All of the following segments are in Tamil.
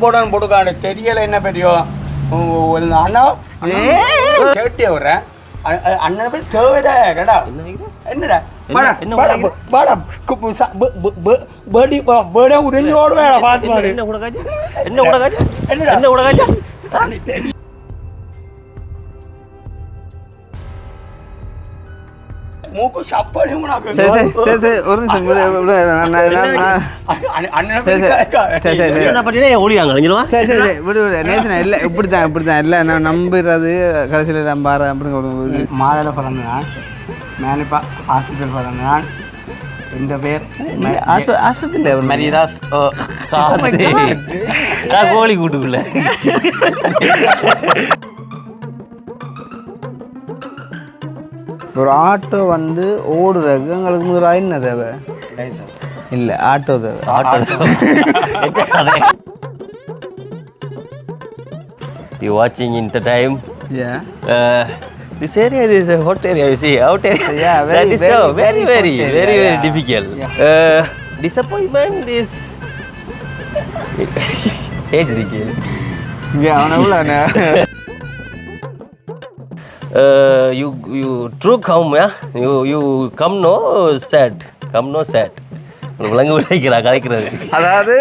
போடான்னு போட்டுக்கான தெரியல என்ன பெரியோ? ஒரு அண்ணா கேட்டே விடுறேன் அண்ணன் பேர் தேவைடா கடா என்னடா? வாடா என்ன வாடா உலகம்? வாடா. குப்பு சா- மூக்கு சப்பாடி உனக்கு சரி சரி சரி சரி ஒரு நிமிஷம் பேர் ஒளியாங்க சரி சரி விடு விடு. நேசனா இல்லை இப்படி தான் இப்படி தான் இல்லை நான் நம்புறது கடைசியில் நம்பார அப்படின்னு ஒரு மாதல பிறந்த நான் மேனிப்பா ஹாஸ்பிட்டல் பிறந்த நான் இந்த பேர்? மரிதாஸ் கோழி கூட்டுக்குள்ள. ஒரு ஆட்டோ வந்து ஓடுறதுக்கு எங்களுக்கு முதல்ல என்ன தேவை இல்லை ஆட்டோ தேவை ஆட்டோ என்ன கதை You watching in the time? Yeah. Uh, this area is a hot area. You see, out area. Yeah, very, that is very, so very, very very, hot very, area, very yeah. difficult. Yeah. Uh, disappointment is. Age difficult. இங்கே அவனை Uh, you you true come yeah. You you come no sad. Come no sad. விலங்கு விளைக்கிறா கதைக்கிறது அதாவது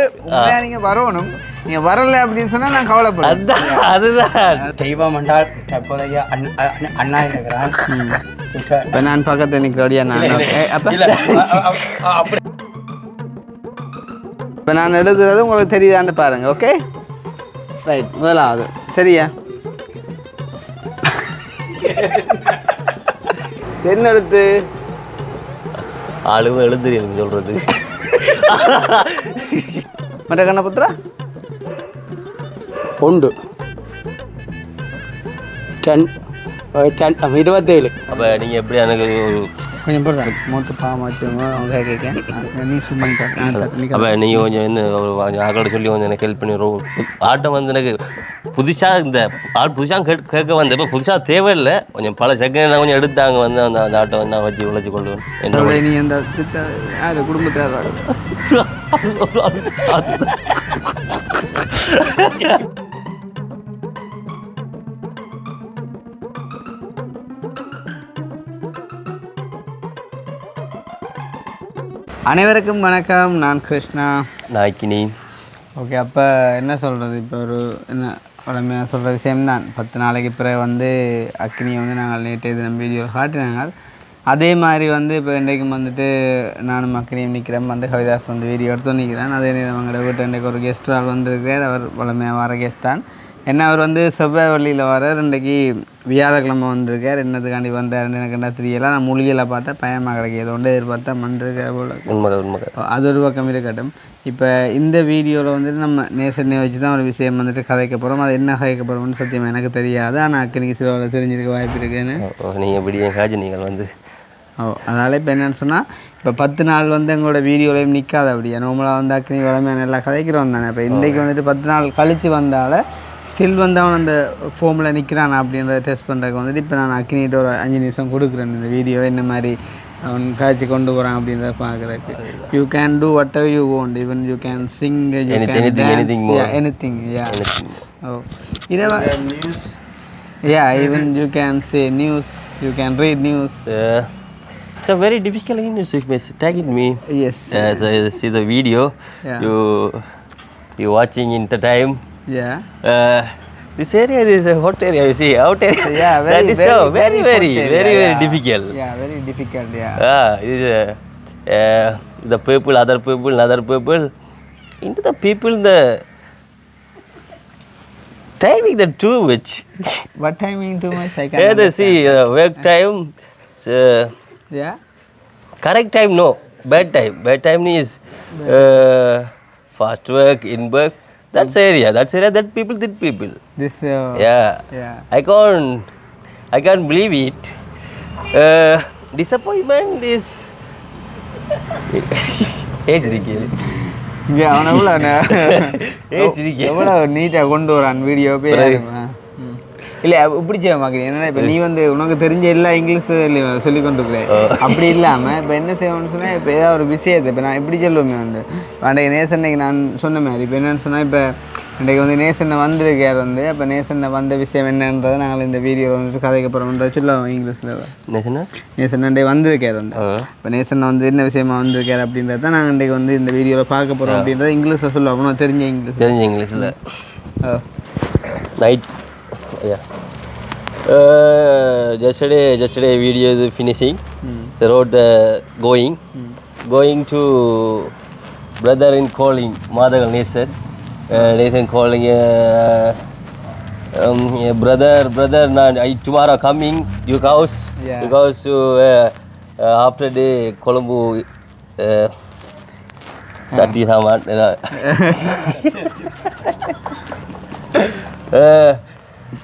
நீங்கள் வரணும். நீங்கள் வரல அப்படின்னு சொன்னால் நான் கவலைப்படுறேன் அதுதான் அதுதான். தெய்வம் என்றால் தற்போதைய அண்ண- இருக்கிறான் இப்போ நான் பக்கத்தில் நிற்கிறோடியா நான் இப்போ நான் எழுதுறது உங்களுக்கு தெரியுதான்னு பாருங்க ஓகே ரைட் முதலாவது. சரியா? என்ன எழுத்து ஆளுங்க எழுதுறீ எனக்கு சொல்றது. மற்ற கண்ணபுத்திரா? உண்டு டென் இருபத்தேழு. அப்ப நீங்க எப்படி எனக்கு கொஞ்சம் போடுறேன் மூத்த பாமாச்சு அவங்க நீ சும்மா அப்போ நீங்கள் கொஞ்சம் என்ன ஆக்களோட சொல்லி கொஞ்சம் எனக்கு ஹெல்ப் பண்ணி ஆட்டம் வந்து எனக்கு புதுசாக இந்த ஆள் புதுசாக கேட்க கேட்க வந்த இப்போ புதுசாக தேவையில்லை. கொஞ்சம் பல செகண்ட் கொஞ்சம் எடுத்தாங்க வந்து அந்த அந்த ஆட்டை வந்து நான் வச்சு உழைச்சி கொள்வேன் என்ன நீ அந்த யாரு? குடும்பத்தார் அனைவருக்கும் வணக்கம். நான் கிருஷ்ணா. நாய்க்கினி ஓகே அப்போ என்ன சொல்கிறது இப்போ ஒரு என்ன வளமையாக சொல்கிற விஷயம்தான். பத்து நாளைக்கு பிறகு வந்து அக்னியை வந்து நாங்கள் நேற்று தினம் வீடியோவில் காட்டினாங்க. அதே மாதிரி வந்து இப்போ இன்றைக்கும் வந்துட்டு நானும் அக்னியும் நிற்கிறேன். வந்து கவிதாஸ் வந்து வீடியோ எடுத்து நிற்கிறேன் அதே நேரம் அவங்களோட வீட்டு இன்றைக்கு ஒரு கெஸ்ட் ஆள் வந்திருக்கிறார். அவர் வளமையாக வர கெஸ்ட் தான். என்ன அவர் வந்து செவ்வாய் வழியில் வர இன்றைக்கு வியாழக்கிழமை வந்திருக்கார். என்னதுக்காண்டி வந்தாருன்னு எனக்கு என்ன தெரியல. நான் மொழியில் பார்த்தா பயமாக கிடைக்கும் ஏதோ ஒன்று எதிர்பார்த்தா வந்திருக்கார் போல. உண்மை உண்மை அது ஒரு பக்கம் இருக்கட்டும். இப்போ இந்த வீடியோவில் வந்துட்டு நம்ம நேசனை வச்சு தான் ஒரு விஷயம் வந்துட்டு கதைக்க போகிறோம் அது என்ன கதைக்க போகிறோம்னு சத்தியம் எனக்கு தெரியாது. ஆனால் அக்கனிக்கு சில தெரிஞ்சிருக்க வாய்ப்பு இருக்குன்னு. நீங்கள் இப்படி காஜி நீங்கள் வந்து. ஓ அதனால் இப்போ என்னென்னு சொன்னால் இப்போ பத்து நாள் வந்து எங்களோட வீடியோலையும் நிற்காது அப்படியா நார்மலாக வந்து அக்னி வளமையாக நல்லா கதைக்கிறோம் தானே. இப்போ இன்றைக்கு வந்துட்டு பத்து நாள் கழித்து வந்தால ஸ்டில் வந்து அவன் அந்த ஃபோமில் நிற்கிறான் அப்படின்றத டெஸ்ட் பண்ணுறதுக்கு வந்துட்டு இப்போ நான் அக்னிகிட்ட ஒரு அஞ்சு நிமிஷம் கொடுக்குறேன் இந்த வீடியோ என்ன மாதிரி அவன் காய்ச்சி கொண்டு போகிறான் அப்படின்றத பார்க்குறதுக்கு. You can do whatever you want even you can sing you Anything, can anything, anything more. Anything yeah oh இதை yeah even you can say news you can read news It's a very difficult English if you tag it me. Yes As I see the video, Yeah. you you watching in the time. Yeah Uh, this area is a hot area. You see, out area. Yeah, very, that is very, so very, very very, very, yeah. difficult. Yeah, very difficult, yeah. Ah, this is uh, uh, the people, other people, other people. Into the people, the timing the too much. What timing too much? I can Yeah, the see uh, work time. Uh, Yeah? correct time no, bad time. Bad time is uh, fast work, in work. That's area. That's area that people did people. This, uh, Yeah. Yeah. I can't I can't believe it. Uh, disappointment is age இருக்கேன் இங்க அவன் எவ்வளோ ஏஜ் இருக்கேன் எவ்வளோ நீட்டாக கொண்டு வரான் வீடியோ ம். இல்லை இப்படி செய்ய மாட்டேங்குது என்னன்னா இப்போ நீ வந்து உனக்கு தெரிஞ்ச எல்லா இங்கிலீஷ் சொல்லி கொண்டு இருக்கிறேன் அப்படி இல்லாமல் இப்போ என்ன செய்வோம்னு சொன்னால் இப்போ ஏதாவது ஒரு விஷயத்தை இப்போ நான் எப்படி சொல்லுவேன் வந்து. அன்றைக்கு நேசன்னைக்கு நான் சொன்ன மாதிரி இப்போ என்னன்னு சொன்னால் இப்போ இன்றைக்கு வந்து நேசனை வந்திருக்கார் வந்து. அப்போ நேசனை வந்த விஷயம் என்னன்றதை நாங்கள் இந்த வீடியோ வந்துட்டு கதைக்கு போகிறோம்ன்ற சொல்லுவோம் இங்கிலீஷில். நேசன்? அன்றைக்கு வந்திருக்கார் வந்து. இப்போ நேசன் வந்து என்ன விஷயமா வந்திருக்கார் அப்படின்றத தான் நாங்கள் இன்றைக்கு வந்து இந்த வீடியோவில் பார்க்க போகிறோம் அப்படின்றத இங்கிலீஷில் சொல்லுவோம். தெரிஞ்ச இங்கிலீஷ் தெரிஞ்ச இங்கிலீஷில். night. Yeah uh, yesterday yesterday video is finishing Mm. the road uh, going mm. going to brother in calling madagal nathan uh, nathan calling uh, um, brother brother I, tomorrow coming your house Yeah. because uh, uh, after day colombo uh, Sadi Rahman. uh,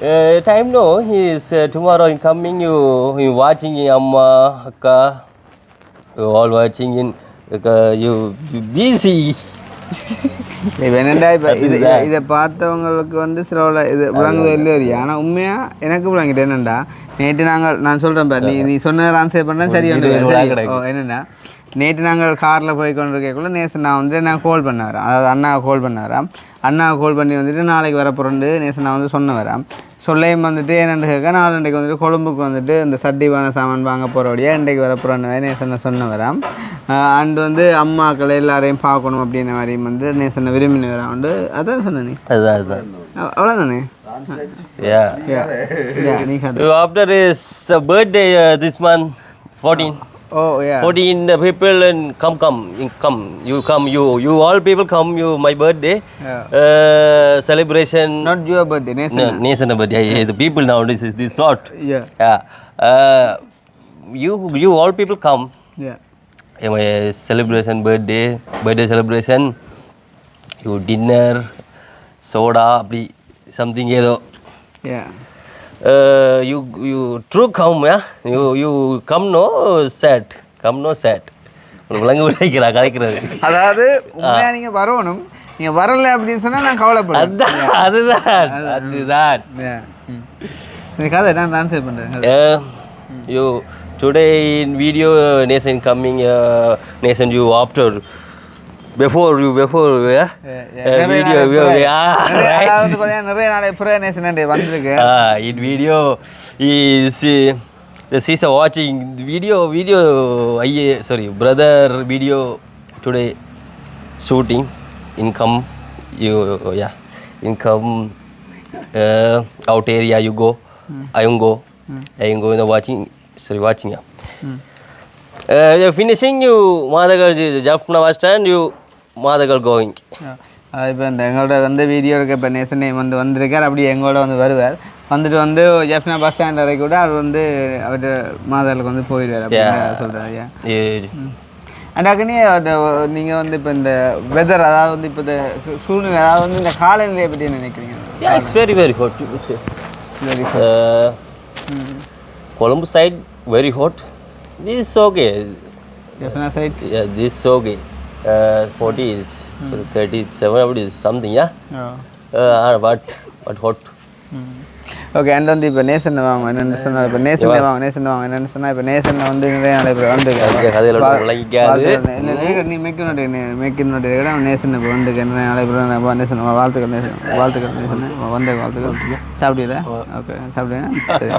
uh, time no, he is uh, tomorrow in coming. You, you watching Amma, Akka, you all watching in. Uh, you busy. இப்போ இது இதை- பார்த்தவங்களுக்கு வந்து சில உள்ள- இது விளங்குதோ இல்லையோ ஆனால் உண்மையாக எனக்கு விளங்கிட்டு என்னண்டா நேற்று நாங்கள் நான் சொல்கிறேன் பாரு நீ நீ சொன்ன ஆன்சர் பண்ணால் சரி வந்து என்னண்டா நேற்று நாங்கள் காரில் போய் கொண்டு இருக்கக்குள்ள நேற்று நான் வந்து நான் கால் பண்ண வரேன் அதாவது அண்ணாவை கால் பண்ண வரேன் அண்ணாவை கால் பண்ணி வந்துட்டு நாளைக்கு வரப்போறேன்னு நேற்று நான் வந்து சொன்ன வரேன் சொல்லையும் வந்துட்டு என்னென்னு கேட்க நாளைக்கு வந்துட்டு கொழும்புக்கு வந்துட்டு இந்த சட்டிவான சாமான் வாங்க போகிறோடைய இன்றைக்கு வரப்போகிறேன்னு நேசனை சொன்ன வரேன் அண்ட் வந்து அம்மாக்களை எல்லாரையும் பார்க்கணும் அப்படின்ற மாதிரியும் வந்து நேசனை விரும்பின வரேன் உண்டு. அதான் சொன்ன அவ்வளோதானே Yeah. கதை. So after his uh, birthday uh, this month, 14. Oh yeah. For the in the people and come come in, come you come you you all people come you my birthday yeah. uh, celebration. Not your birthday, national. No, national birthday. Yeah. Yeah, the people nowadays is this sort. Yeah. Yeah. Uh, you you all people come. Yeah. My celebration birthday birthday celebration, you dinner, soda, something yellow. Yeah. Yeah true come yeah? You you come no sad. Come no sad. உனக்கு விளங்க விளைக்கிறா கதைக்கிறது அதாவது உண்மையா நீங்க வரணும். நீங்க வரல அப்படின்னு சொன்னா நான் கவலைப்படுவேன். அதுதான் அதுதான். யா ம். இந்த கதை நான் ஆன்சர் பண்றேன். Uh, you today in video uh, Nathan coming uh, Nathan you after before you before yeah, uh, video yeah, அதாவது right. பார்த்தீங்கன்னா நிறைய நாளை புற நேசன் வந்திருக்கு uh, in video is uh, the sister watching the video video I sorry brother video today shooting income you yeah income uh, out area you go I am go I am go in the watching sorry watching yeah. Uh, you're finishing you Madagal Jaffna bus stand you Going. அது இப்போ இந்த எங்களோட வந்து வீடியோ இருக்க. இப்போ நேசனே வந்து வந்திருக்கார். அப்படி எங்களோட வந்து வருவார். வந்துட்டு வந்து ஜெஃப்னா பஸ் ஸ்டாண்ட் வரைக்கும் கூட அவர் வந்து அவர் மாதலுக்கு வந்து போயிடுவார் அப்படின்னு சொல்கிறாரு ஐயா you, அண்ட் அக்கனே அந்த நீங்கள் வந்து இப்போ இந்த வெதர் அதாவது வந்து இப்போ இந்த சூழ்நிலை அதாவது வந்து இந்த காலநிலையை பற்றி நினைக்கிறீங்க? It's- Very Uh, Colombo side very hot. This is okay. Jaffna side Yeah, this is okay. 40 is 37 what is something yeah. Uh, but but hot. Okay and வந்து இப்போ நேசன் வாங்க என்னென்னு சொன்னால் இப்போ நேசன் வாங்க நேசன் வாங்க என்னென்னு சொன்னால் இப்போ நேசன் வந்து நிறைய நாள் இப்போ வந்து அந்த கதையில ஒண்ணும் விளங்கிக்காது. நீ மேக்கினுடைய மேக்கினுடைய கடை நேசன் இப்போ வந்து நிறைய நாள் இப்போ நேசன் வாழ்த்துக்கள் நேசன் வாழ்த்துக்கள் நேசன் வந்த வாழ்த்துக்கள் சாப்பிட்டீங்களா ஓகே சரி.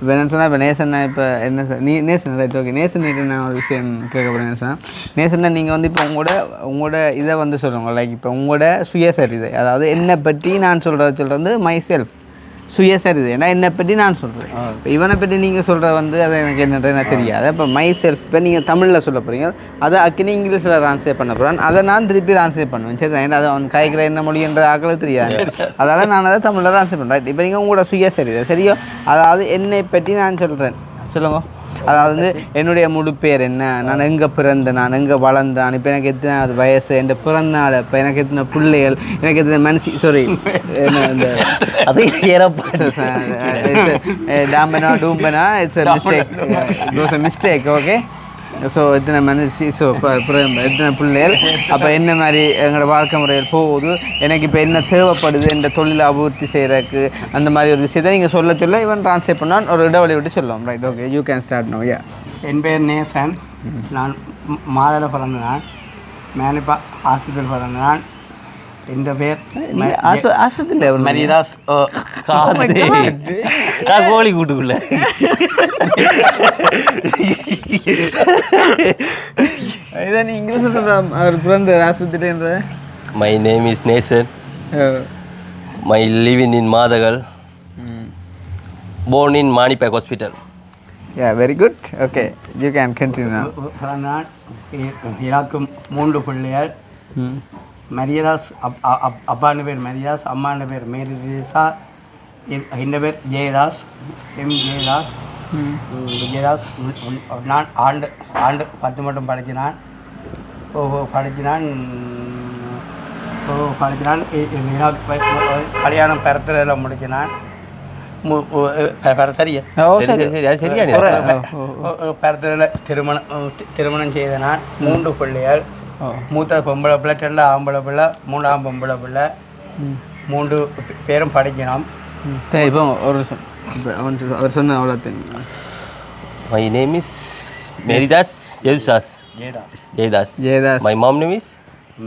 இப்போ என்ன சொன்னால் இப்போ நேசன் இப்போ என்ன நீ நேசன் ரைட் ஓகே நேசன் கிட்ட நான் ஒரு விஷயம் கேட்க போகிறேன் சொன்னால் நேசன்னா நீங்கள் வந்து இப்போ உங்களோட உங்களோட இதை வந்து சொல்லுங்க. லைக் இப்போ உங்களோட சுயசரிதை. அதாவது என்னை பற்றி நான் சொல்கிறது சொல்கிறது வந்து மை செல்ஃப் சுயசரிதை. ஏன்னா என்னை பற்றி நான் சொல்கிறேன் இப்போ இவனை பற்றி நீங்கள் சொல்கிற வந்து அது எனக்கு என்னன்றது எனக்கு தெரியாது. இப்போ மை செல்ஃப் இப்போ நீங்கள் தமிழில் சொல்ல போகிறீங்க அதை அக்கினி இங்கிலீஷில் ட்ரான்ஸ்லேட் பண்ண போகிறேன் அதை நான் திருப்பி ட்ரான்ஸ்லேட் பண்ணுவேன். சரி ஏன்னா அதை அவன் காய்க்கிற என்ன மொழின்ற ஆக்களுக்கு தெரியாது. அதால் நான் அதை தமிழில் ட்ரான்ஸ்லேட் பண்ணுறேன் இப்போ நீங்கள் உங்களோட சுயசரிதை சரியோ? அதாவது என்னை பற்றி நான் சொல்கிறேன் சொல்லுங்க. அதாவது வந்து என்னுடைய முழு பேர் என்ன? நான் எங்கே பிறந்தேன்? நான் எங்கே வளர்ந்தேன்? இப்போ எனக்கு எத்தனை அது வயசு? என் பிறந்த நாள் இப்போ எனக்கு எத்தனை பிள்ளைகள்? எனக்கு எத்தனை மனசி சாரி என்ன இந்த அது ஏறப்பா டாம்பனா டூம்பனா it's was a mistake okay? So எத்தனை மனசு ஸோ எத்தனை பிள்ளைகள்? அப்போ என்ன மாதிரி எங்களோட வாழ்க்கை முறையில் போகுது? எனக்கு இப்போ என்ன தேவைப்படுது? இந்த தொழிலை அபிவிருத்தி செய்கிறதுக்கு அந்த மாதிரி ஒரு விஷயத்தை நீங்கள் சொல்ல சொல்ல இவன் ட்ரான்ஸ்லேட் பண்ணான் ஒரு இடைவெளி விட்டு சொல்லுவோம் right okay you can start no yeah என் பேர் நேசன். நான் ம- மாதல பிறந்த நான் மேனிப்பா ஹாஸ்பிட்டல் பிறந்த நான் இந்த பேர் ஆஸ்பத்திரியில் மரியதாஸ் காது. நான் கோழி கூட்டுக்குள்ள. இதை நீ இங்கிலீஷில் சொல்கிறோம் அவர் பிறந்த ஆஸ்பத்திரின்ற my name is Nesan my living in Mathagal born in Manipek Hospital. Yeah very good okay you can continue எனக்கு மூன்று பிள்ளைகள். மரியதாஸ் அப்- அப்பான்னு பேர் மரியதாஸ் அம்மாண்ட பேர் மேரிதேசா. இந்த பேர் ஜெயதாஸ் எம் உம், உம், நான் ஆண்டு ஆண்டு பத்து மட்டும் படிச்சினான். ஓ ஓ, படிச்சினான். ஓ படிச்சினான். இ- இ- எனக்கு ப- ப- கல்யாணம் பெறத்தில் முடிச்சினான். மு- ஓ, பெ- பெற சரியா? ஓ சரி, சரி. சரி, அது சரியானே. பெறத்தில் திருமணம் திருமணம் செய்த நான் மூன்று பிள்ளைகள். மூத்த பொம்பளை பிள்ளை ரெண்டு ஆம்பளை பிள்ளை மூணாம் பொம்பளை பிள்ளை. மூன்று பேரும் படிக்கணும். இப்போ ஒரு நிமிஷம் இப்போ அவன் சொல்~ அவர் சொன்ன அவ்வளோ தெரியும் My name is Meridas Yedusas. Jayadas Jaydas. Jaydas. My mom name is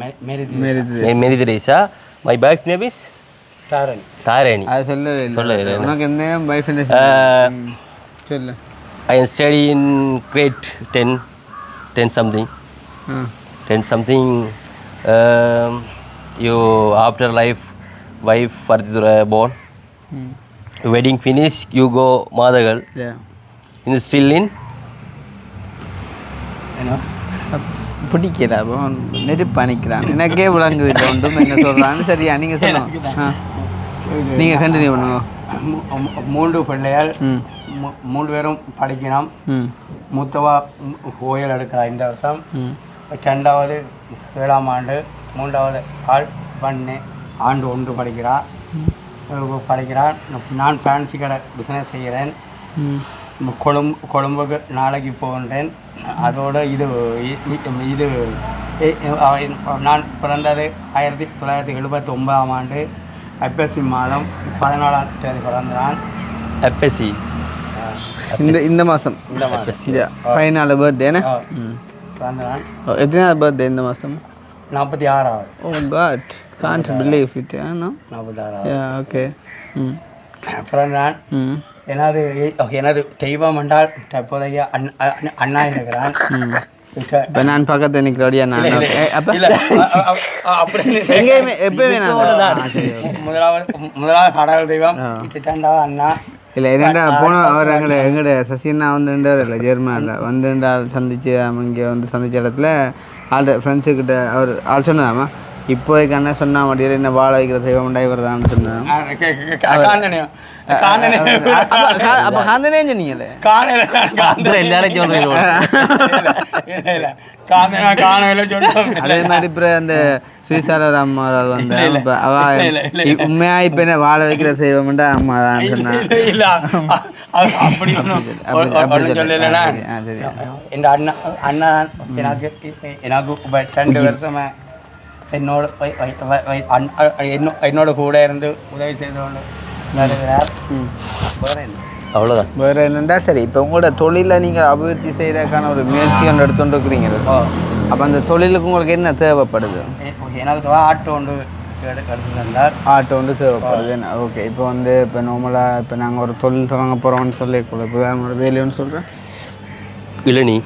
Mary Mary Mary Mary Teresa. My wife name is Dharani Tharani. அது சொல்லவே இல்லை சொல்லவே இல்லை. உனக்கு எந்த பை ஃப்ரெண்ட் Uh, சொல்லு I am studying in grade 10, 10 something. Ah 10 something. Um, you after life, wife Partidura born. ம் Wedding finish, you go Madagal. Yeah In still in? பிடிக்கல அப்போ நெருப்பு அணிக்கிறான் எனக்கே விளங்குது இல்லை ஒன்றும் என்ன சொல்கிறான்னு சரியா நீங்கள் சொல்லுங்க. ஆ நீங்கள் கண்டினியூ பண்ணுங்க. மூ- மூ- மூன்று பிள்ளைகள். ம். மூ- மூன்று பேரும் படிக்கணும். ம். மூத்தவா ஓயல் எடுக்கிறா இந்த வருஷம். ம். ரெண்டாவது ஏழாம் ஆண்டு மூன்றாவது ஆள் பண்ணு ஆண்டு ஒன்று படிக்கிறா. அஹ் படிக்கிறான். நான் ஃபேன்சி கடை பிஸ்னஸ் செய்கிறேன். ம். கொழும்பு கொழும்புக்கு நாளைக்கு போகின்றேன். அதோட இது இது நான் பிறந்தது ஆயிரத்தி தொள்ளாயிரத்தி எழுபத்தி ஒன்பதாம் ஆண்டு ஐப்பசி மாதம் பதினாலாம் தேதி பிறந்தான். FSC. இந்த இந்த மாதம். இந்த மாதம். பதினாலு. ம். பிறந்தான். ஓ, எத்தனாவது பர்த்டே இந்த மாதம்? நாற்பத்தி ஆறாவது. ஓ god can't believe it okay ம். பிறந்தான் ம். எனது எனது தெய்வம் என்றால் தற்போதைய அண்ணா இருக்கிறான் இப்ப- நான் பக்கத்தில் நிற்கிறோடியா நான். அப்ப? எங்கேயுமே எப்பயுமே நான் okay. முதலாவது முதலாவது கடவுள் தெய்வம். இரண்டாவது அண்ணா. இல்லை என்னடா போன அவர் எங்கட எங்கட சசியண்ணா வந்துட்டார் இல்லை ஜெர்மனில் வந்துட்டால் சந்திச்சு அவன் இங்கே வந்து சந்திச்ச இடத்துல ஆள் ஃப்ரெண்ட்ஸுக்கிட்ட அவர் ஆள் சொன்னாமா இப்போதைக்கு அண்ணன் சொன்னா மாட்டேன் என்ன வாழ வைக்கிற தெய்வம் இவர் தான் சொன்னான். அப்போ காந்தனே சொன்னீங்களே எல்லாரும் சொல்றீங்க. அதே மாதிரி இப்போ அந்த சுவிசாரர் அம்மாவால் வந்து அவ. உண்மையா இப்போ என்ன வாழ வைக்கிற தெய்வம்ன்றா அம்மா தான் சொன்னான் அப்படி. இந்த அண்ணா அண்ணா எனக்கு எனக்கு இப்ப ரெண்டு வருஷமா என்னோட என்னோட கூட இருந்து உதவி செய்து கொண்டு வருகிறார் வேற என்ன? அவ்வளோதான் வேற என்னண்டா? சரி இப்போ உங்களோட தொழிலை நீங்கள் அபிவிருத்தி செய்யறதுக்கான ஒரு முயற்சி ஒன்று எடுத்துட்டு இருக்கிறீங்க. அப்போ அந்த தொழிலுக்கு உங்களுக்கு என்ன தேவைப்படுது? எனக்கு ஆட்டோ ஒன்று எடு- எடுத்துருந்தார் ஆட்டோ வந்து தேவைப்படுது. என்ன? ஓகே இப்போ வந்து இப்போ நார்மலாக இப்போ நாங்கள் ஒரு தொழில் தொடங்க போகிறோம்னு சொல்லிக்கூட இப்போ வேறு வேலைன்னு சொல்கிறேன் இளநீ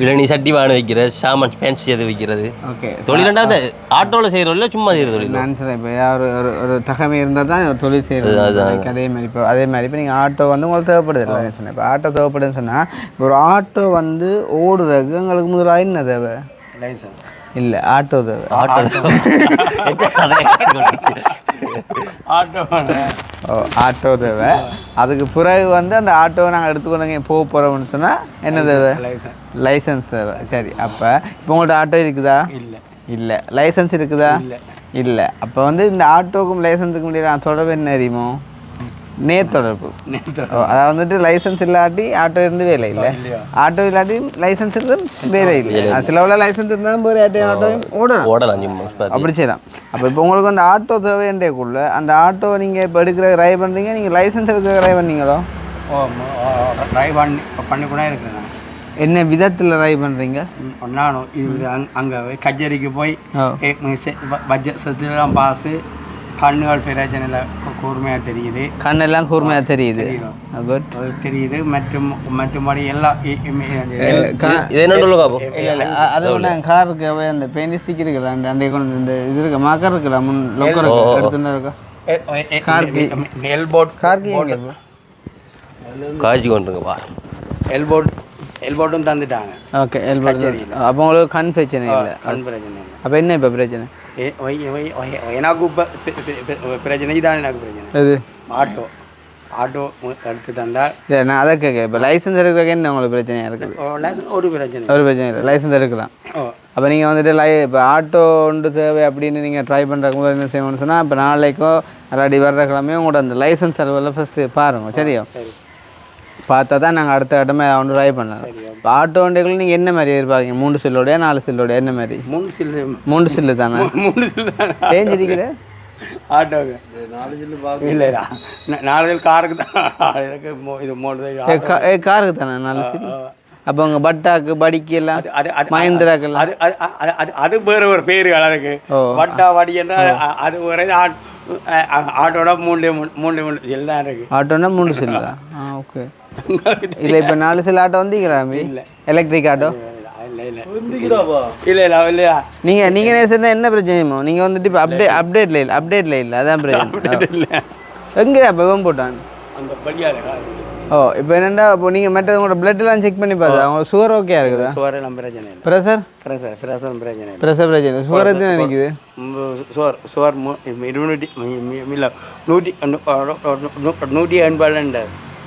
இளநீ சட்டி வாங்க வைக்கிறது சாமான் பேண்ட் செய்து வைக்கிறது? ஓகே தொழிலண்டா அந்த ஆட்டோவில் செய்கிறோம்ல சும்மா செய்கிற தொழில் நான் சொல்கிறேன் இப்போ ஒரு ஒரு ஒரு தகமை இருந்தால் தான் ஒரு தொழில் செய்யறது எனக்கு அதே மாதிரி இப்போ அதே மாதிரி இப்போ நீங்கள் ஆட்டோ வந்து உங்களுக்கு தேவைப்படுது இல்லை சொன்னேன் இப்போ ஆட்டோ தேவைப்படுதுன்னு சொன்னால் இப்போ ஒரு ஆட்டோ வந்து ஓடுறதுக்கு எங்களுக்கு முதலாக என்ன தேவை? லைசன்ஸ் இல்லை ஆட்டோ தேவை ஆட்டோ ஆட்டோ ஓ ஆட்டோ தேவை அதுக்கு பிறகு வந்து அந்த ஆட்டோவை நாங்கள் எடுத்துக்கொண்டு போக போகிறோம்னு சொன்னால் என்ன தேவை லைசன்ஸ் லைசன்ஸ் தேவை சரி அப்போ இப்போ உங்கள்ட்ட ஆட்டோ இருக்குதா இல்லை இல்லை லைசன்ஸ் இருக்குதா இல்லை இல்லை அப்போ வந்து இந்த ஆட்டோக்கும் லைசன்ஸுக்கும் முடியல தொடர்பு என்ன தெரியுமோ நேர் தொடர்பு அதாவது வந்துட்டு லைசன்ஸ் இல்லாட்டி ஆட்டோ இருந்து வேலை இல்லை? ஆட்டோ இல்லாட்டி லைசன்ஸ் இருந்து வேலை இல்லை. சில உள்ள லைசன்ஸ் இருந்தாலும் ஆட்டோ ஆட்டோயும் ஓடலாம். ஓடலாம் அப்படி செய்யலாம். அப்போ இப்போ உங்களுக்கு அந்த ஆட்டோ தேவைன்றக்குள்ள அந்த ஆட்டோ நீங்கள் இப்போ எடுக்கிற ட்ரைவ் பண்ணுறீங்க நீங்கள் லைசன்ஸ் எடுக்கிற ட்ரைவ் பண்ணீங்களோ? ஓ ட்ரைவ் பண்ணி பண்ணி கூட இருக்கிறேன் நான். என்ன விதத்தில் ட்ரைவ் பண்ணுறீங்க நானும் இது அங் அங்கே கச்சேரிக்கு போய் பட்ஜெட் செத்துலாம் பாஸு கண்ணுகள் பிரச்சனையில் கூர்மையாக தெரியுது. கண்ணெல்லாம் கூர்மையாக தெரியுது. தெரியும். குட் அது தெரியுது. மற்றும் மற்றபடி எல்லாம் அது ஒன்று காருக்கு அந்த பெயிண்ட் ஸ்டிக் இருக்குல்ல அந்த அந்த இந்த இது இருக்கு மாக்கர் இருக்குல்ல முன் லொக்கர் இருக்கு எடுத்துன்னு இருக்கா? கார்க்கு. எல்போர்ட் கார்க்கு காய்ச்சி கொண்டுருங்க வா. எல்போர்ட் எல்போர்ட்டும் தந்துட்டாங்க. ஓகே எல்போர்ட் அப்போ உங்களுக்கு கண் பிரச்சனை இல்லை. கண் பிரச்சனை இல்லை. அப்போ என்ன இப்போ பிரச்சனை? எனக்கு இப்போ பிரச்சனை எனக்கு பிரச்சனை அது ஆட்டோ ஆட்டோ எடுத்து தந்தால் இல்லை நான் அதை கேட்க இப்போ லைசன்ஸ் எடுக்கிறதுக்கு என்ன உங்களுக்கு பிரச்சனையாக இருக்குது ஒரு பிரச்சனை ஒரு பிரச்சனை இல்லை லைசன்ஸ் எடுக்கலாம் ஓ அப்போ நீங்கள் வந்துட்டு லை இப்போ ஆட்டோ ஒன்று தேவை அப்படின்னு நீங்கள் ட்ரை முதல்ல என்ன செய்யணும்னு சொன்னால் இப்போ நாளைக்கோ அல்லாடி வர்ற கிழமையும் உங்களோட அந்த லைசன்ஸ் அலுவலில் ஃபஸ்ட்டு பாருங்க சரியா சரி பார்த்தா தான் நாங்கள் அடுத்த இடமே ஒன்று ட்ரை பண்ணலாம். இப்போ ஆட்டோ வண்டிகளும் நீங்கள் என்ன மாதிரி எதிர்பார்க்கீங்க மூணு சில்லோடையா நாலு சில்லோடையா என்ன மாதிரி? மூணு சில்லு மூணு சில்லு தானே? மூணு சில்லு ஏன் சிரிக்கிற ஆட்டோக்கு. நாலு சில்லு பார்க்க இல்லைடா. நாலு சில்லு காருக்கு தான். இது மூணு காருக்கு தானே? நாலு சில்லு அப்போ உங்கள் பட்டாக்கு படிக்கு எல்லாம் அது அது அது அது அது அது அது அது வேற ஒரு பேர் அழகு ஓ. வட்டா வடி என்றால் அது ஒரு ஆட்டோட மூணு மூணு மூணு மூணு எல்லாம் இருக்கு. ஆட்டோன்னா மூணு சில்லா? ஆ. ஓகே. இல்லை இப்போ நாலு சில்லு ஆட்டோ வந்தீங்களாமே இல்லை. Electric auto? இல்லை இல்லை இல்லை இல்லை இல்லையா? நீங்கள் நீங்கள் நேசம் என்ன பிரச்சனையுமோ நீங்கள் வந்துட்டு இப்போ அப்டேட் அப்டேட்ல இல்லை அப்டேட்ல இல்லை அதான் பிரச்சனை. இல்லை. எங்கே அப்போ போட்டான்? அந்த ஓ இப்போ என்னென்னா இப்போ நீங்கள் மற்ற உங்களோட எல்லாம் செக் பண்ணி பார்த்தா அவங்க சுகர் ஓகே இருக்குதா? சுவரெல்லாம் பிரச்சனை இல்லை. ப்ரெஷர் பிரசர் பிரசர் பிரச்சனை ப்ரெஷர் பிரச்சனை சுகர் எத்தனை நிற்குது ம், சுவர் சுவர் மு- இருநூற்றி இல்லை நூற்றி நூற்றி எண்பது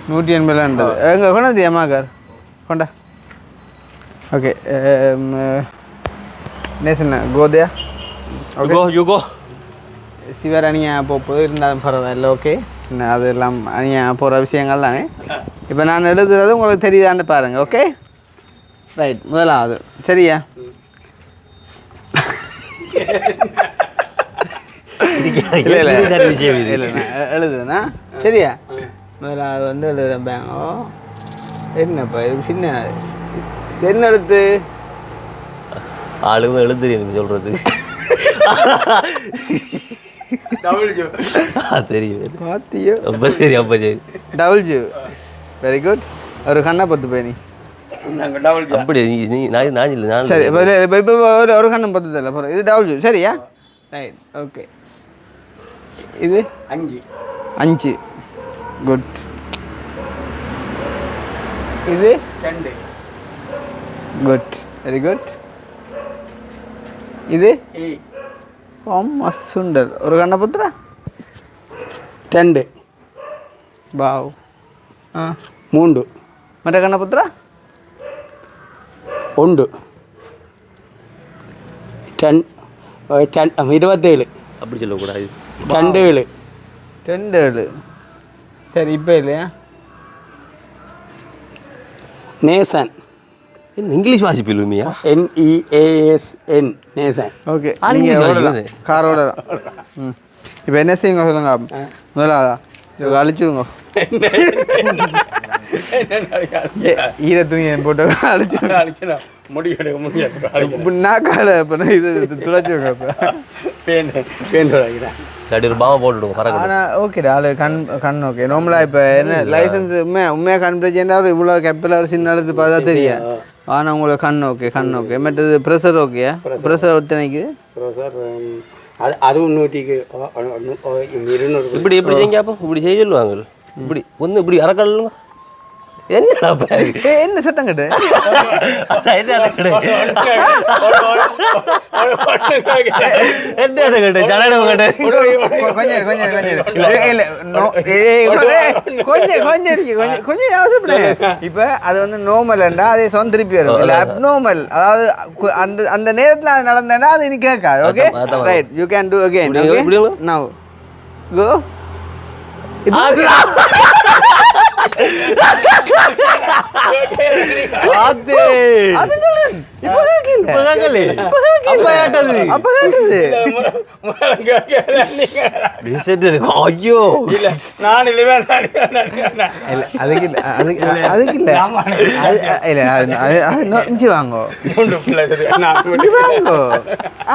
நூற்றி எண்பதுலான்றது எங்கே கொண்டாந்து ஏமாக்கார் கொண்டா. Okay Nesan கோதையா? You go you go. சிவர் அணியா போகுது இருந்தாலும் பரவாயில்ல ஓகே அதெல்லாம் அணியா போகிற விஷயங்கள் தானே? இப்போ நான் எழுதுறது உங்களுக்கு தெரியுதான்னு பாருங்க ஓகே ரைட் முதலாவது. சரியா? இல்லை இல்லை. விஷயம் இது? இல்லை நான் எ- எழுதுறேன்னா சரியா? முதலாவது வந்து எழுதுறேன் பேங்கோ என்னப்பா இது சின்ன என்ன எழுத்து? ஆளுங்க எழுதுறீங்க எனக்கு ஆ, தெரியும் பாத்தியோ. அப்ப சரி அப்ப சரி. டபுள் ஜூ வெரி குட் ஒரு கண்ணை பத்து டபுள் அப்படி நீ நீ நான் நான் இல்லை நான் சரி இப்போ ஒரு ஒரு கண்ணம் பத்து தெரியல போகிறோம் இது டபுள் ஜூ சரியா? ரைட் ஓகே இது? அஞ்சு. அஞ்சு. குட் இது? ரெண்டு. குட் வெரி குட் இது? ஏய். அம்மா சுண்டல். ஒரு கண்ணை பத்துரா ரெண்டு. பாவ் ஆ. மூன்று. மற்ற கண்ணை பத்துரா ஒன்று. டென் டென் இருபத்தேழு. அப்படி சொல்லக்கூடாது. ரெண்டு ஏழு. ரெண்டு ஏழு. சரி இப்போ இல்லையா? நேசன். என்ன இங்கிலீஷ் வாசிப்பு இல்லையா? E N E A S N Nesan. Okay நீங்கள் இங்கிலீஷ் ஓடலாம் வாசிக்குது. கார் ஓடலாம் ம். இப்போ என்ன செய்யுங்க சொல்லுங்க முதலாவதா இது அழிச்சுடுங்க ஈர துணியை போட்டு அழிச்சு முடியெடுக்க முடியாது. இப்போ நாக்கால இப்போ இது துளைச்சுங்க இப்போ. பேண்ட் பேண்ட் வைக்கிறேன் சரி ஒரு பாமா போட்டுவிடுங்க பறக்கட்டும் ஆனால் ஓகேடா ஆளு கண் கண் ஓகே நார்மலாக இப்போ என்ன லைசன்ஸ் உண்மையாக உண்மையாக கண் பிரச்சனை அவர் இவ்வளோ கெப்பில் சின்ன எழுத்து பார்த்தா தெரியும் ஆனால் உங்களுக்கு கண் ஓகே கண் ஓகே மற்றது ப்ரெஷர் ஓகேயா ப்ரெஷர் ஒத்தனைக்கு சார் அது அதுவும் நூற்றிக்கு இருநூறு. இப்படி எப்படி செய்யுங்க அப்போ. இப்படி செய்ய சொல்லுவாங்க. இப்படி ஒன்று இப்படி அறக்கல்லுங்க என்னடா என்ன சத்தம் கட்டு என்ன அறக்கடை சடடம் கடை கொஞ்சம் கொஞ்சம் கொஞ்சம் இல்லை நோ கொஞ்சம் கொஞ்சம் இருக்கு கொஞ்சம் கொஞ்சம் அவசரப்படு இப்போ அது வந்து நோமல்ண்டா அதே சொந்த திருப்பி வரும் இல்லை அதாவது அந்த அந்த நேரத்தில் அது நடந்தேன்னா அது இனி கேட்காது okay. Right you can do again okay. Now go அது அது சொல்றேன் இப்ப கேட்கல இப்ப கேட்கல. அப்ப கேட்டது. அப்ப கேட்டது டேசர்ட் இருக்கு. ஐயோ இல்ல நான் இல்லவே நான் இல்ல அதுக்கு இல்ல அதுக்கு அதுக்கு இல்ல அது இல்ல அது அது- அது நோ- இங்க வாங்கோ இங்க வாங்கோ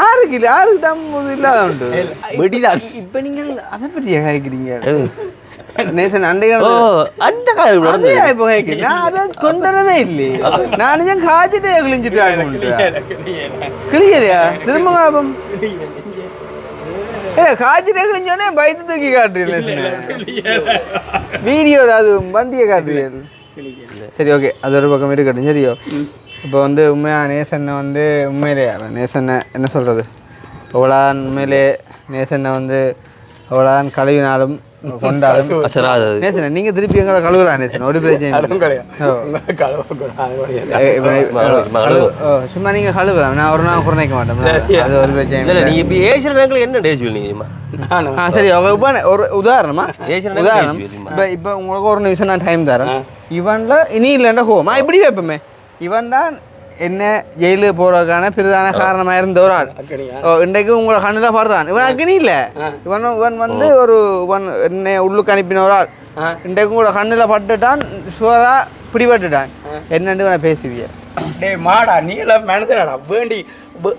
ஆறுக்கு இல்ல ஆறுக்கு தான் போது இல்லாத உண்டு வெடிதான் இப்ப நீங்கள் அதை பற்றியா கேட்குறீங்க நேசன் அண்டை ஓ அந்த காலம் நடந்தது இப்போ கேட்குறேன் நான் அதை இல்லையே நான் ஏன் காய்ச்சிட்டே கிழிஞ்சிட்டு கிளியலையா திரும்ப ஞாபகம் ஏ காய்ச்சிட்டே கிழிஞ்சோடனே பயத்து தூக்கி காட்டுறீங்க வீடியோ அது வண்டியை காட்டுறீங்க சரி ஓகே அது ஒரு பக்கம் இருக்கட்டும் சரியோ இப்போ வந்து உண்மையாக நேசனை வந்து உண்மையிலே நேசனை என்ன சொல்கிறது அவ்வளோதான் உண்மையிலே நேசனை வந்து அவ்வளோதான் கழுவினாலும் கொண்டாலும் அசராதது நேசனை நீங்கள் திருப்பி எங்களை கழுவலாம் நேசன் ஒரு இப்ப நான் சும்மா நீங்கள் கழுவலாம் நான் ஒரு நாள் குறைக்க மாட்டேன். அது ஒரு பிரச்சனை இல்ல இல்ல இல்லை. நீ இப்ப ஏசியன் ரேங்க்ல என்ன நீமா ஆ சரி ஒரு உபா- ஒரு உதாரணமா உதாரணம் இப்போ இப்போ உங்களுக்கு ஒரு நிமிஷம் நான் டைம் தரேன். இவன்ல இனி இல்லைன்னா ஹோமா இப்படி வைப்போமே. இவன் தான் என்ன ஜெயிலுக்கு போறதுக்கான பிரதான காரணமா இருந்த ஒரு ஆள் இன்றைக்கு உங்களை கண்ணில் படுறான் இவன் அக்னி இல்லை. இவன் இவன் வந்து ஒரு இவன் என்னை உள்ளுக்கு அனுப்பின ஒரு ஆள் இன்றைக்கு உங்களை கண்ணில் பட்டுட்டான் சுவரா பிடிபட்டுட்டான். என்னன்னு இவனை பேசுவீங்க டேய் மாடா நீ எல்லாம் மனசுடா வேண்டி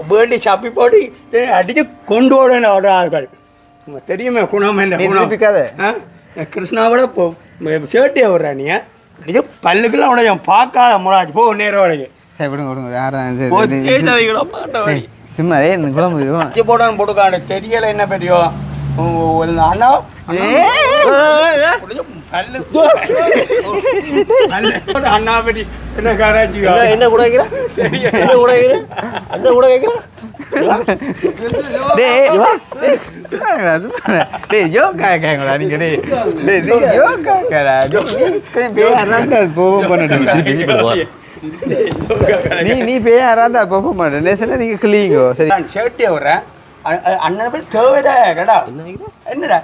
வேண்டி சப்பி போட்டு அடிச்சு கொண்டு ஆடுறார்கள். உனக்கு தெரியுமே குணம் என்ன நீ குணம்? திருப்பி கதை. ஆ? கிருஷ்ணாவோட போ சேட்டியா விடுறா நீ இது பல்லுக்கெல்லாம் உடைய பார்க்காத முறாஜ் போ நேரம் உடைய சரி விடுங்க. விடுங்க யாரும். சும்மா ஏ இந்த குழம்பு போடான்னு போட்டுக்காண்டு தெரியல என்ன பெரியோ. அண்ணா அண்ணா, பற்றி என்ன காராச்சி என்ன கூட வைக்கிற? என்ன கூட அந்த கூட வைக்கிற? டேய் வா. நீ நீ நீ பேயாராண்டா போக மாட்டேன் நேசனா நீங்க கிளீங்கோ சரி. நான் சேட்டியை விடுறேன் அண்ணனை போய் தேவைதா கேடா என்னடா?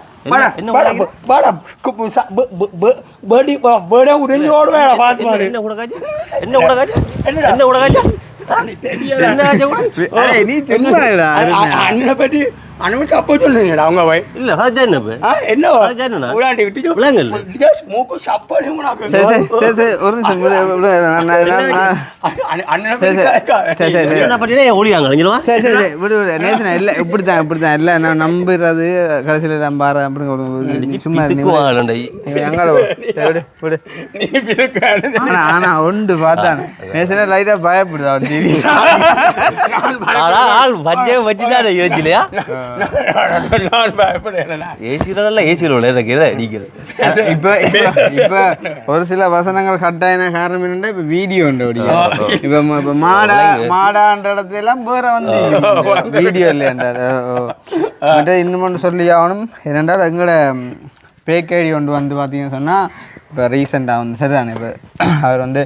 என்ன வாடா வாடா கு- ச- ப- ப- ப- பேடி ப- பேடே உடைஞ்சு ஓடுவேன் பார்த்து பாரு என்ன கூட காய்ச்சா என்ன கூட காய்ச்சா என்னடா? என்ன கூட காய்ச்சா தெரியல என்ன ஆச்சு கூட? அடே நீ சும்மாடா அ- அ- அண்ணனை பத்தி அண்ணனுக்கு அப்போ சொன்னீங்கடா அவங்க இல்ல என்ன என்ன. மூக்கு உனக்கு சரி சரி சரி ஒரு நிமிஷம் அண்ணனை சரி, சரி. என்ன பண்ணினா ஒளியாங்க வா சரி சரி சரி விடு விடு நேசனா இல்லை இப்படி தான் இப்படி தான் இல்லை நான் நம்புறது கடைசியில் நான் பாரு அப்படிங்க சும்மா நீ விடு விடு நீ பிறக்காது. ஆனா உண்டு பார்த்தான் நேசனா லைட்டா பயப்படுதா ஆள் வச்சே வச்சுதான் யோசிச்சிலையா நான் பயப்படுறேன் ஏசியில நல்லா ஏசியில் உள்ள இருக்கிற அடிக்கிற இப்ப இப்ப இப்ப ஒரு சில வசனங்கள் கட்டாயின காரணம் என்னன்னா இப்ப வீடியோ உண்டு இப்ப இப்ப மாடா மாடான்ற இடத்துல எல்லாம் வேற வந்து வீடியோ இல்லையாண்டா மற்ற இன்னும் ஒன்று சொல்லி ஆகணும் என்னென்றால் எங்களோட பேக்கேடி ஒன்று வந்து பார்த்தீங்கன்னு சொன்னால் இப்போ ரீசெண்டாக வந்து சரிதானே இப்போ அவர் வந்து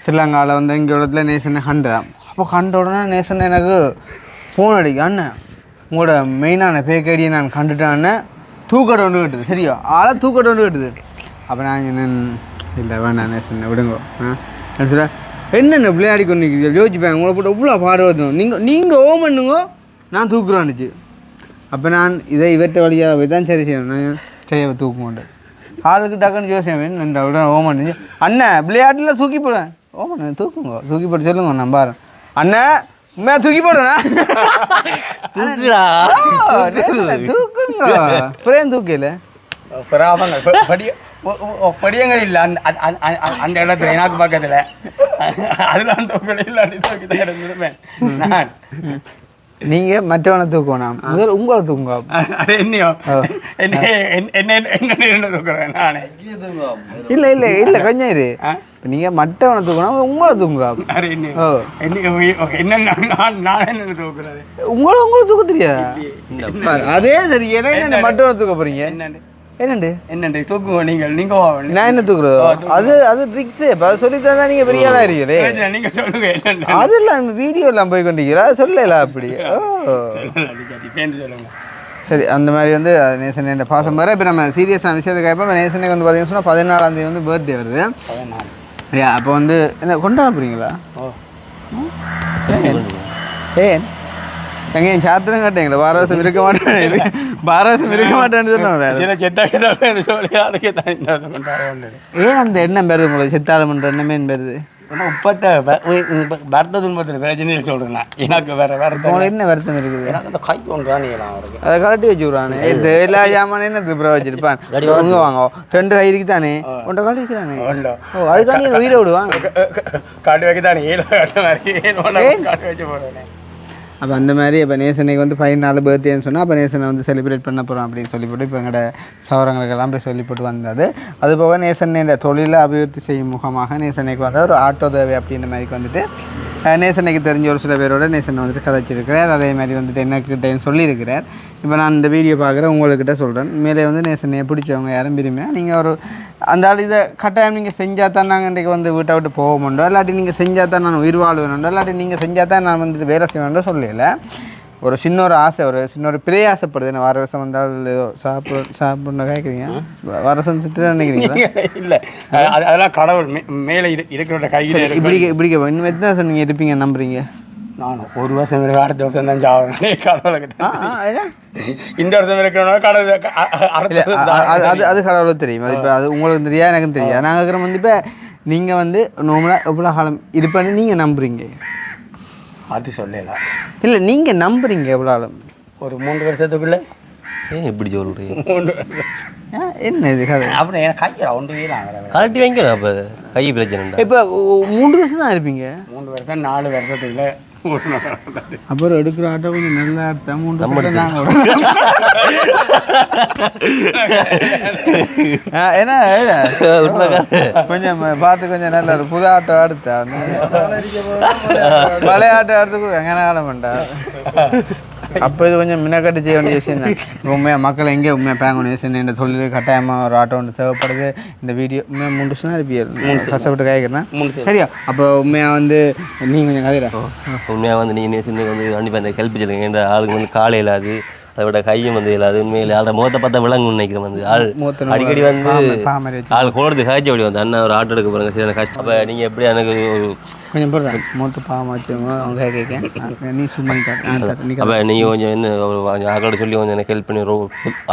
ஸ்ரீலங்காவில் வந்து எங்கள் இடத்துல நேசனை கண்டுதான் அப்போ கண்ட உடனே நேசன் எனக்கு ஃபோன் அடிக்க அண்ணன் உங்களோட மெயினான பேக்கேடியை நான் கண்டுட்டான்னு தூக்கட்டை ஒன்று கட்டுது. சரியா? ஆளை தூக்கட்டை ஒன்று கட்டுது. அப்போ நான் என்ன இல்லை வேணாம் சொன்னேன் விடுங்க. ஆ? சொல்ல என்னென்ன விளையாடி கொண்டு யோசிப்பேன். உங்களை போட்டு எவ்வளோ பாடுவதும் நீங்கள் நீங்கள் ஓம் பண்ணுங்க நான் தூக்குறேன்னுச்சு. அப்போ நான் இதை இவற்ற வழியாக போய் தான் சரி செய்யணும். நான் செய்ய தூக்க மாட்டேன் ஆளுக்கு டக்குன்னு யோசிச்சேன் இந்த விட ஓம் பண்ணுச்சு அண்ணன் விளையாட்டில் தூக்கி போடுவேன் ஓம் பண்ணு தூக்குங்க. தூக்கி போட்டு சொல்லுங்க நான் பாரு அண்ணன் உண்மையாக தூக்கி போடுவேண்ணா தூக்குடா தூக்குங்க பிரேம் தூக்கல படியங்கள் இல்லை அந்த இடத்துல எனக்கு பக்கத்தில் அதில் அந்த இல்லாட்டி தூக்கி தான் இருந்திருப்பேன் நான் நீங்க மற்றவனை தூக்கணும். முதல்ல உங்களை தூங்க என்னையோ? என்ன தூக்குறேன் நான்? இல்ல இல்ல இல்ல கொஞ்சம்? இப்ப நீங்க மற்றவனை தூக்கணும் உங்களை தூங்க என்ன நான் நான் என்ன தூக்குறது? உங்களை உங்களை தூக்க தெரியாதா. பாரு, அதே தெரியல என்ன மற்றவனை தூக்க போறீங்க? என்னண்டு என்னண்டு? என்னண்டு தூக்குவோம் நீங்கள் நீங்கள் நான் என்ன தூக்குறது? அது அது ட்ரிக்ஸ் இப்ப சொல்லி தந்தா நீங்க பெரிய ஆளா இருக்கீங்களே. நீங்க சொல்லுங்க என்னண்டு? அதெல்லாம் வீடியோ எல்லாம் போய் கொண்டிருக்கிறா சொல்லல அப்படி? ஓ. சொல்லுங்க. சரி அந்த மாதிரி வந்து நேசன் பாசம் வர இப்போ நம்ம சீரியஸான விஷயத்தை கேட்போம். நேசனுக்கு வந்து பார்த்தீங்கன்னா சொன்னால் பதினாலாம் தேதி வந்து பர்த்டே வருது. ஐயா அப்போ வந்து என்ன கொண்டாட போகிறீங்களா ஓ. ஏன்? ஏன்? என் சாத்திரம் கட்டீங்களா பாரவசம் இருக்க மாட்டேன் பாரவசம் இருக்க மாட்டேன்னு சொன்னாங்க ஏன் அந்த எண்ணம் பெறுது உங்களுக்கு சித்தாதமன்ற எண்ணமே பெறுது ஏன்னா உப்பத்தை வருத்த துன்பத்தில் பிரச்சனையில் சொல்கிறேன் எனக்கு வேற உங்களுக்கு என்ன வருத்தம் இருக்குது எனக்கு அந்த கை ஒன்று தான் நீங்களாம் அவருக்கு அதை கலட்டி வச்சு விடுவானே இது எல்லா ஜாமானே என்ன திப்புற வச்சிருப்பான் உங்க வாங்க ரெண்டு கை இருக்குதானே ஒன்றை கலட்டி வச்சுறானே உண்டோ ஓ அதுக்காண்டி என் உயிரை விடுவாங்க காட்டு வைக்க தானே ஏழு காட்டு மாதிரி ஏழு காட்டு வச்சு போடுவேன் அப்போ அந்த மாதிரி இப்போ நேசனைக்கு வந்து பதினாலு பர்த்டேன்னு சொன்னால் அப்போ நேசனை வந்து செலிப்ரேட் பண்ண போகிறோம் அப்படின்னு சொல்லி போட்டு இப்போ எங்களோட சவரங்களுக்கெல்லாம் போய் சொல்லி போட்டு வந்தது. அது போக நேசன் என்ற தொழிலை அபிவிருத்தி செய்யும் முகமாக நேசனைக்கு வந்து ஒரு ஆட்டோ தேவை அப்படின்ற மாதிரிக்கு வந்துட்டு நேசனைக்கு தெரிஞ்ச ஒரு சில பேரோட நேசனை வந்துட்டு கதைச்சிருக்கிறார். அதே மாதிரி வந்துட்டு என்னக்கிட்டேன்னு சொல்லியிருக்கிறார். இப்போ நான் இந்த வீடியோ பார்க்குறேன் உங்கள்கிட்ட சொல்கிறேன் மேலே வந்து நேசனையை பிடிச்சவங்க யாரும் விரும்பினா நீங்கள் ஒரு அந்த ஆள் இதை கட்டாயம் நீங்கள் செஞ்சால் தான் நாங்கள் இன்றைக்கு வந்து வீட்டை விட்டு போக மாட்டோம். இல்லாட்டி நீங்கள் செஞ்சால் தான் நான் உயிர் வாழ்வேணுண்டோ இல்லாட்டி நீங்கள் செஞ்சால் தான் நான் வந்துட்டு வேலை செய்வேண்டோ சொல்லலை. ஒரு சின்ன ஒரு ஆசை ஒரு சின்ன ஒரு பிரயாசப்படுது என்ன வார வருஷம் வந்தால் ஏதோ சாப்பிட சாப்பிடணும் கேட்குறீங்க வார வருஷம் சுற்று நினைக்கிறீங்களா? இல்லை. அது அதெல்லாம் கடவுள் மேலே இரு இருக்கிற கையில் இப்படி இப்படி இன்னும் எத்தனை வருஷம் நீங்கள் இருப்பீங்க நம்புறீங்க? நான் ஒரு வருஷம் இருக்கு அடுத்த வருஷம் தான் சாவணும் கடவுளுக்கு? இந்த வருஷம் இருக்கிறவங்க கடவுள் அ- அ- அடுத்த இல்ல, வருஷம் அ- அ- அது அது கடவுளுக்கு தெரியும். அது இப்போ அது உங்களுக்கு தெரியாது எனக்கும் தெரியாது. நாங்கள் இருக்கிற வந்து இப்போ நீங்கள் வந்து நார்மலாக எவ்வளோ காலம் இருப்பேன்னு நீங்கள் நம்புறீங்க. அது சொல்லலாம் இல்லை நீங்கள் நம்புறீங்க எவ்வளோ காலம் ஒரு மூன்று வருஷத்துக்குள்ள? ஏன் இப்படி சொல்கிறீங்க மூன்று என்ன இது கதை? அப்புறம் எனக்கு கையில் ஒன்று வீணாங்கிறேன் கலட்டி வைக்கணும் அப்போ கை பிரச்சனைண்டா இப்போ மூன்று வருஷம் தான் இருப்பீங்க. மூணு வருஷம் நாலு வருஷத்துக்குள்ள. அப்புறம் எடுக்கிற ஆட்டோ கொஞ்சம் நல்லா ஏன்னா கொஞ்சம் பார்த்து கொஞ்சம் நல்லா ஒரு புது ஆட்டோ எடுத்தா. பழைய ஆட்டோ எடுத்து கொடுங்க எங்கே ஆட மாட்டா அப்போ இது கொஞ்சம் மின்னக்கட்டு செய்ய வேண்டிய விஷயம் தான். உண்மையாக மக்கள் எங்கே உண்மையாக பேங்கணும் விஷயம் இந்த தொழில் கட்டாயமாக ஒரு ஆட்டோ ஒன்று தேவைப்படுது. இந்த வீடியோ உண்மையாக மூணு தான் இருப்பீங்க கஷ்டப்பட்டு கேட்குறேன் சரியா? அப்போ உண்மையாக வந்து நீங்கள் கொஞ்சம் கதைரா உண்மையாக வந்து நீங்கள் வந்து கண்டிப்பாக இந்த ஹெல்ப் செய்யுங்க என்ற ஆளுங்க வந்து காலை இல்லாது அதை விட கையும் வந்து இல்லாது உண்மையில ஆளை முகத்தை பார்த்தா விளங்கும் நினைக்கிறேன் வந்து. ஆள் அடிக்கடி வந்து. ஆள் கோடத்து காய்ச்சி அப்படி வந்து. அண்ணா ஒரு ஆட்டோ எடுக்க போகிறாங்க சரி கஷ்டம் அப்போ நீங்கள் எப்படி எனக்கு ஒரு கொஞ்சம் போடுறேன் மூத்த பாவம் வச்சுக்கோங்க. அவங்க கேட்க. நீ சும்மா. அப்போ நீங்கள் கொஞ்சம் என்ன ஒரு கொஞ்சம் ஆக்களோட சொல்லி கொஞ்சம் எனக்கு ஹெல்ப் பண்ணி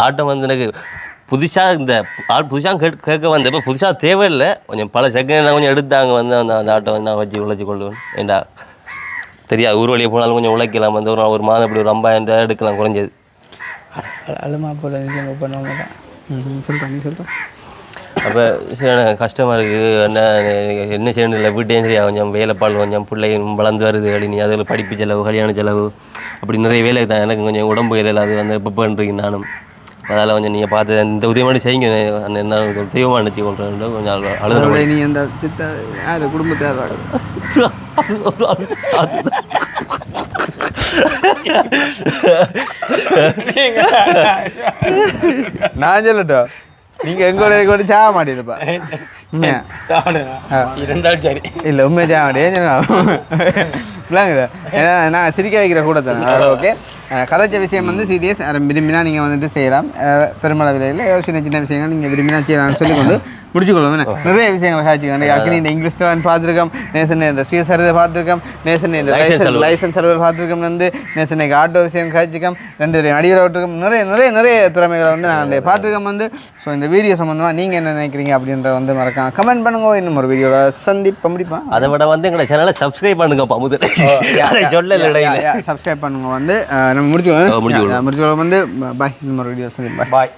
ஆட்டம் வந்து எனக்கு புதுசாக இந்த ஆள் புதுசாக கேட்க கேட்க வந்த இப்போ புதுசாக தேவையில்லை. கொஞ்சம் பல செகண்ட் கொஞ்சம் எடுத்தாங்க வந்து அந்த அந்த ஆட்டை வந்து நான் வச்சு உழைச்சி கொள்ளுவேன் ஏண்டா? தெரியாது ஊர் வழியே போனாலும் கொஞ்சம் உழைக்கலாம். வந்து ஒரு ஒரு மாதம் இப்படி ஒரு ஐம்பதாயிரம் ரூபாய் எடுக்கலாம் குறைஞ்சது. அழுமா போல பண்ணுவாங்க தான் ம் சொல்கிறேன் நீ சொல்கிறேன் அப்போ சரி எனக்கு கஷ்டமாக இருக்குது என்ன என்ன செய்யணும் இல்லை வீட்டையும் சரியா கொஞ்சம் வேலைப்பாடு கொஞ்சம் பிள்ளைங்க வளர்ந்து வருது அப்படின்னு அதில் படிப்பு செலவு கல்யாண செலவு அப்படி நிறைய வேலை தான் எனக்கு கொஞ்சம் உடம்பு இல்லை அது வந்து இப்போ பண்ணுறீங்க நானும். அதனால் கொஞ்சம் நீங்கள் பார்த்து இந்த உதவி மட்டும் செய்யுங்க. என்ன தெய்வமாக நினச்சி கொள்கிறேன் கொஞ்சம் அழு- அழுத நீ அந்த சித்த யார் குடும்பத்தை நான் சொல்லட்டும் நீங்க எங்களோட கூட சாக மாட்டேதுப்பா இருந்தாலும் சரி. இல்லை மாட்டேன் இல்லைங்க ஏன்னா நான் சிரிக்க வைக்கிற கூட தானே ஓகே கதைச்ச விஷயம் வந்து சீரியஸ். விரும்பினா நீங்கள் வந்துட்டு செய்யலாம். பெருமளவில் இல்லை ஏதோ சின்ன சின்ன விஷயங்கள் நீங்கள் விரும்பினா செய்யலாம்னு சொல்லிக்கொண்டு முடிச்சுக்கொள்ளும்? நிறைய விஷயங்கள் சாட்சிக்கணும் அக்னி இந்த இங்கிலீஷ் தான் பார்த்துருக்கோம் நேசன் இந்த ஸ்ரீசரிதை பார்த்துருக்கோம் நேசன் இந்த லைசன்ஸ். லைசன்ஸ் செலவு பார்த்துருக்கோம் வந்து. நேசனுக்கு ஆட்டோ விஷயம் காய்ச்சிக்கம் ரெண்டு அடியில் விட்டுருக்கோம். நிறைய நிறைய நிறைய திறமைகளை வந்து நாங்கள் பார்த்துருக்கோம் வந்து. ஸோ இந்த வீடியோ சம்மந்தமாக நீங்கள் என்ன நினைக்கிறீங்க அப்படின்றத வந்து மறக்காம கமெண்ட் பண்ணுங்க இன்னும் ஒரு வீடியோவில் சந்திப்ப முடிப்பேன் அதை விட வந்து எங்களை சேனலை சப்ஸ்கிரைப் பண்ணுங்கப்பா முதல்ல. அதை சொல்லல இடையில. சப்ஸ்கிரைப் பண்ணுங்க வந்து நம்ம முடிச்சுக்கோங்க முடிச்சுக்கொள்வோம். முடிச்சுக்கொள்ள வந்து பாய் இன்னும் ஒரு வீடியோ சந்திப்போம். பாய்